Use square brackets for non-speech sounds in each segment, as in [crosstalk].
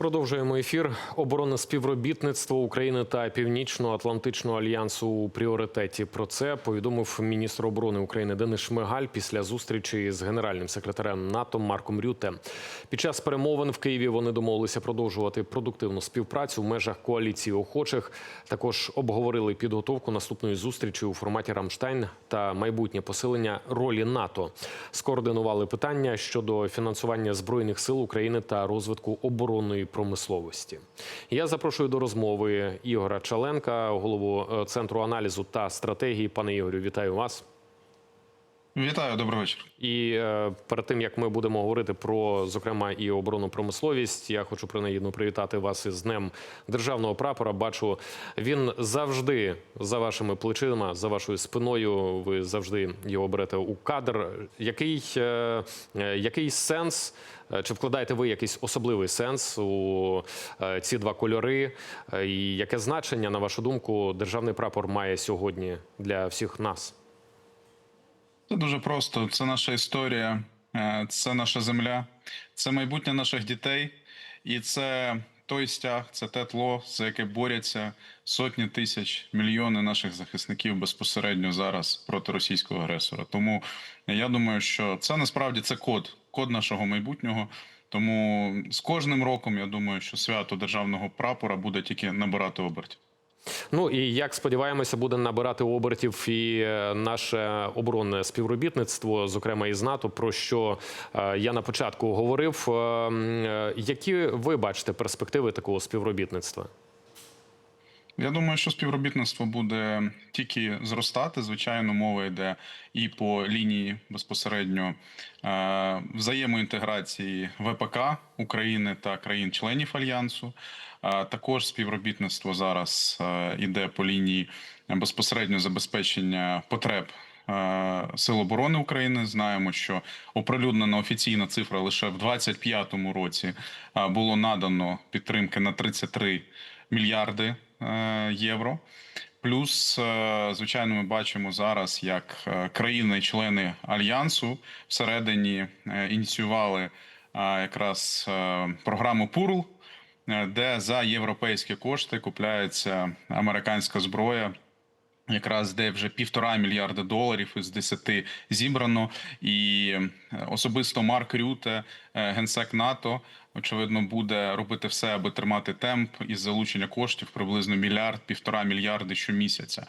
Продовжуємо ефір. Оборонне співробітництво України та Північно-Атлантичного альянсу у пріоритеті. Про це повідомив міністр оборони України Денис Шмигаль після зустрічі з генеральним секретарем НАТО Марком Рюте. Під час перемовин в Києві вони домовилися продовжувати продуктивну співпрацю в межах коаліції охочих. Також обговорили підготовку наступної зустрічі у форматі Рамштайн та майбутнє посилення ролі НАТО. Скоординували питання щодо фінансування збройних сил України та розвитку оборонної промисловості. Я запрошую до розмови Ігора Чаленка, голову е, центру аналізу та стратегії. Пане Ігорю, вітаю вас. Вітаю, добрий вечір. І е, перед тим як ми будемо говорити про зокрема і оборонну промисловість, я хочу принагідно привітати вас із днем державного прапора. Бачу, він завжди за вашими плечима, за вашою спиною. Ви завжди його берете у кадр. Який, е, е, який сенс? е, Чи вкладаєте ви якийсь особливий сенс у е, ці два кольори? І яке значення, на вашу думку, державний прапор має сьогодні для всіх нас? Це дуже просто. Це наша історія, е, це наша земля, це майбутнє наших дітей, і це той стяг, це те тло, за яке борються сотні тисяч, мільйони наших захисників безпосередньо зараз проти російського агресора. Тому я думаю, що це насправді це код, код нашого майбутнього. Тому з кожним роком я думаю, що свято державного прапора буде тільки набирати обертів. Ну і як сподіваємося, буде набирати обертів і е, наше оборонне співробітництво, зокрема із НАТО, про що е, я на початку говорив. Е, м, е, Які ви бачите перспективи такого співробітництва? Я думаю, що співробітництво буде тільки зростати. Звичайно, мова йде і по лінії безпосередньо е, взаємоінтеграції ВПК України та країн-членів альянсу. Е, також співробітництво зараз е, іде по лінії безпосередньо забезпечення потреб. е, Сил оборони України знаємо, що оприлюднена офіційна цифра лише в 2025 році е, було надано підтримки на 33 мільярди е, євро. Плюс, е, звичайно, ми бачимо зараз, як е, країни-члени альянсу всередині е, ініціювали е, якраз е, програму ПУРЛ, е, де за європейські кошти купляється американська зброя. Якраз де вже півтора мільярда доларів із десяти зібрано, і е, особисто Марк Рюте, е, генсек НАТО, очевидно, буде робити все, аби тримати темп із залучення коштів приблизно мільярд, півтора мільярди щомісяця.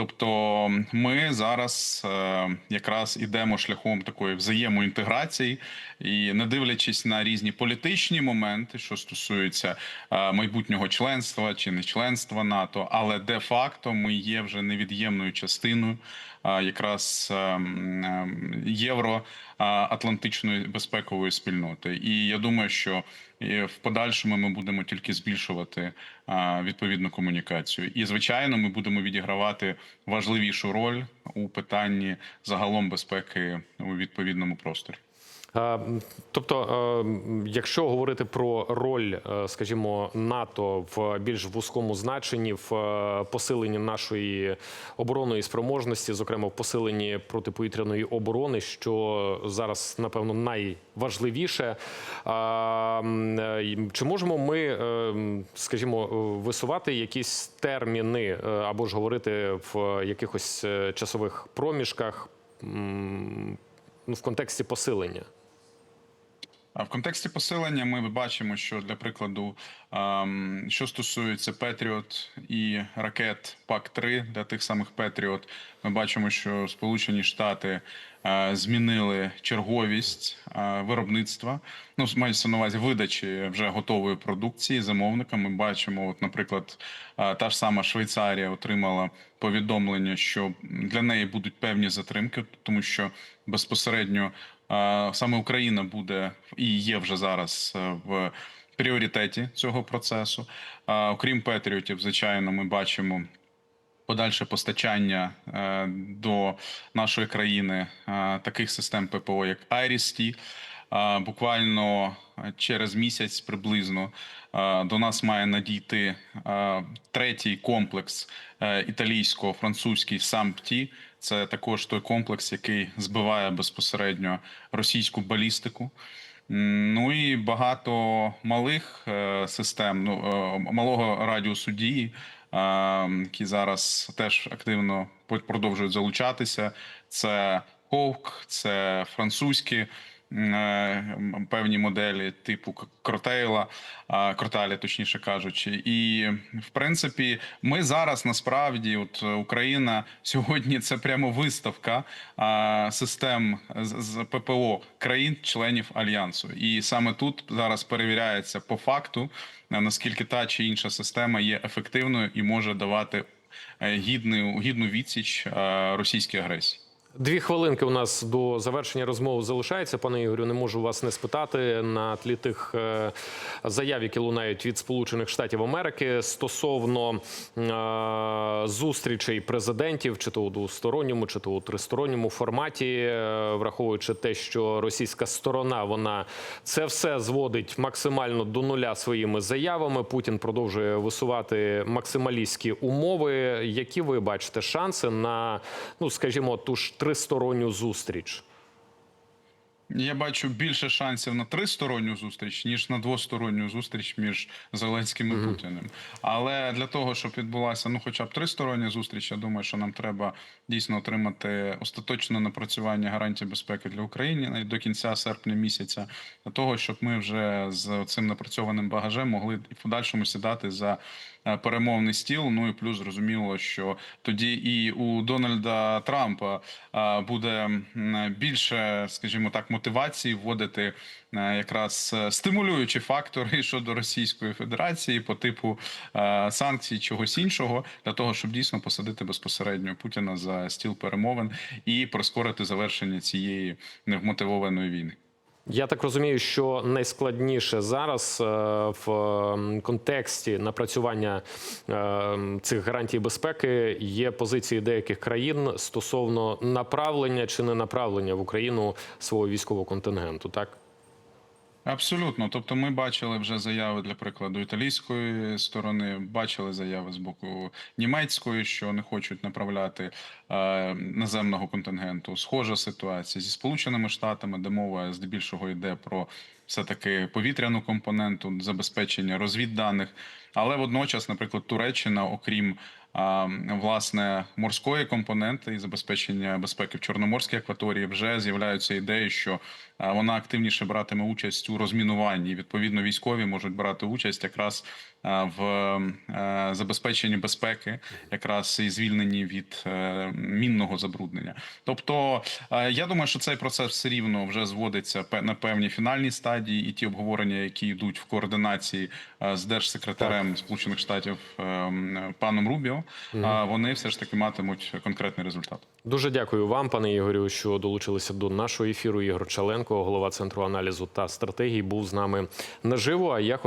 Тобто ми зараз е, якраз ідемо шляхом такої взаємоінтеграції, і не дивлячись на різні політичні моменти, що стосуються е, майбутнього членства чи не членства НАТО, але де-факто ми є вже невід'ємною частиною е, якраз е, е, євроатлантичної безпекової спільноти. І я думаю, що і в подальшому ми будемо тільки збільшувати відповідну комунікацію. І звичайно, ми будемо відігравати важливішу роль у питанні загалом безпеки у відповідному просторі. Е, Тобто, е, якщо говорити про роль, е, скажімо, НАТО в більш вузькому значенні, в посиленні нашої оборонної спроможності, зокрема в посиленні протиповітряної оборони, що зараз напевно найважливіше, чи можемо ми, скажімо, висувати якісь терміни або ж говорити в якихось часових проміжках ну, в контексті посилення? В контексті посилення ми бачимо, що для прикладу, що стосується Петріот і ракет ПАК-3 для тих самих Петріот, ми бачимо, що Сполучені Штати е, змінили черговість е, виробництва. Ну, мається на увазі видачі вже готової продукції замовникам. Ми бачимо, от, наприклад, е, та ж сама Швейцарія отримала повідомлення, що для неї будуть певні затримки, тому що безпосередньо саме Україна буде і є вже зараз е, в пріоритеті цього процесу. Окрім Петріотів, звичайно, ми бачимо. Подальше постачання е, до нашої країни е, таких систем ППО, як IRIS-T. Буквально через місяць приблизно до нас має надійти третій комплекс е, італійсько-французький САМПТІ Це також той комплекс, який збиває безпосередньо російську балістику. Ну і багато малих е, систем, ну е, малого радіусу дії, які зараз теж активно продовжують залучатися. Це Ковк, це французькі певні моделі типу Кротейла, Кроталі, точніше кажучи. І в принципі, ми зараз насправді, от Україна сьогодні це прямо виставка систем з, з ППО країн-членів альянсу. І саме тут зараз перевіряється по факту, е, наскільки та чи інша система є ефективною і може давати е, гідну, гідну відсіч е, російській агресії. Дві хвилинки у нас до завершення розмови залишається. Пане Ігорю, не можу вас не спитати на тлі тих е, заяв, які лунають від Сполучених Штатів Америки стосовно е, зустрічей президентів, чи то у двосторонньому, чи то у тристоронньому форматі, е, враховуючи те, що російська сторона вона це все зводить максимально до нуля своїми заявами. Путін продовжує висувати максималістські умови. Які ви бачите шанси на, ну скажімо, ту ж тристоронню зустріч? Я бачу більше шансів на тристоронню зустріч, ніж на двосторонню зустріч між Зеленським і Путіним. Але для того, щоб відбулася ну, хоча б тристороння зустріч, я думаю, що нам треба дійсно отримати остаточне напрацювання гарантій безпеки для України до кінця серпня місяця, для того, щоб ми вже з цим напрацьованим багажем могли і в подальшому сідати за перемовний стіл. Ну і плюс зрозуміло, що тоді і у Дональда Трампа е, буде більше, скажімо так, мотивації вводити е, якраз е, стимулюючі фактори [laughs] щодо Російської Федерації по типу е, санкцій чогось іншого, для того, щоб дійсно посадити безпосередньо Путіна за стіл перемовин і прискорити завершення цієї невмотивованої війни. Я так розумію, що найскладніше зараз е, в контексті напрацювання е, цих гарантій безпеки є позиції деяких країн стосовно направлення чи не направлення в Україну свого військового контингенту. Так Абсолютно. Тобто, ми бачили вже заяви для прикладу італійської сторони, бачили заяви з боку німецької, що не хочуть направляти е, наземного контингенту. Схожа ситуація зі Сполученими Штатами, де мова здебільшого йде про все таки повітряну компоненту, забезпечення розвідданих. Але водночас, наприклад, Туреччина, окрім власне морської компоненти і забезпечення безпеки в Чорноморській акваторії, вже з'являються ідеї, що вона активніше братиме участь у розмінуванні. І, Відповідно, військові можуть брати участь якраз в е, забезпеченні безпеки, якраз і звільненні від е, мінного забруднення. Тобто, я думаю, що цей процес все рівно вже зводиться на певній фінальній стадії, і ті обговорення, які йдуть в координації з держсекретарем Сполучених Штатів е, паном Рубіо, а вони все ж таки матимуть конкретний результат. дуже дякую вам, пане Ігорю, що долучилися до нашого ефіру. Ігор Чаленко, голова центру аналізу та стратегії, був з нами наживо. А я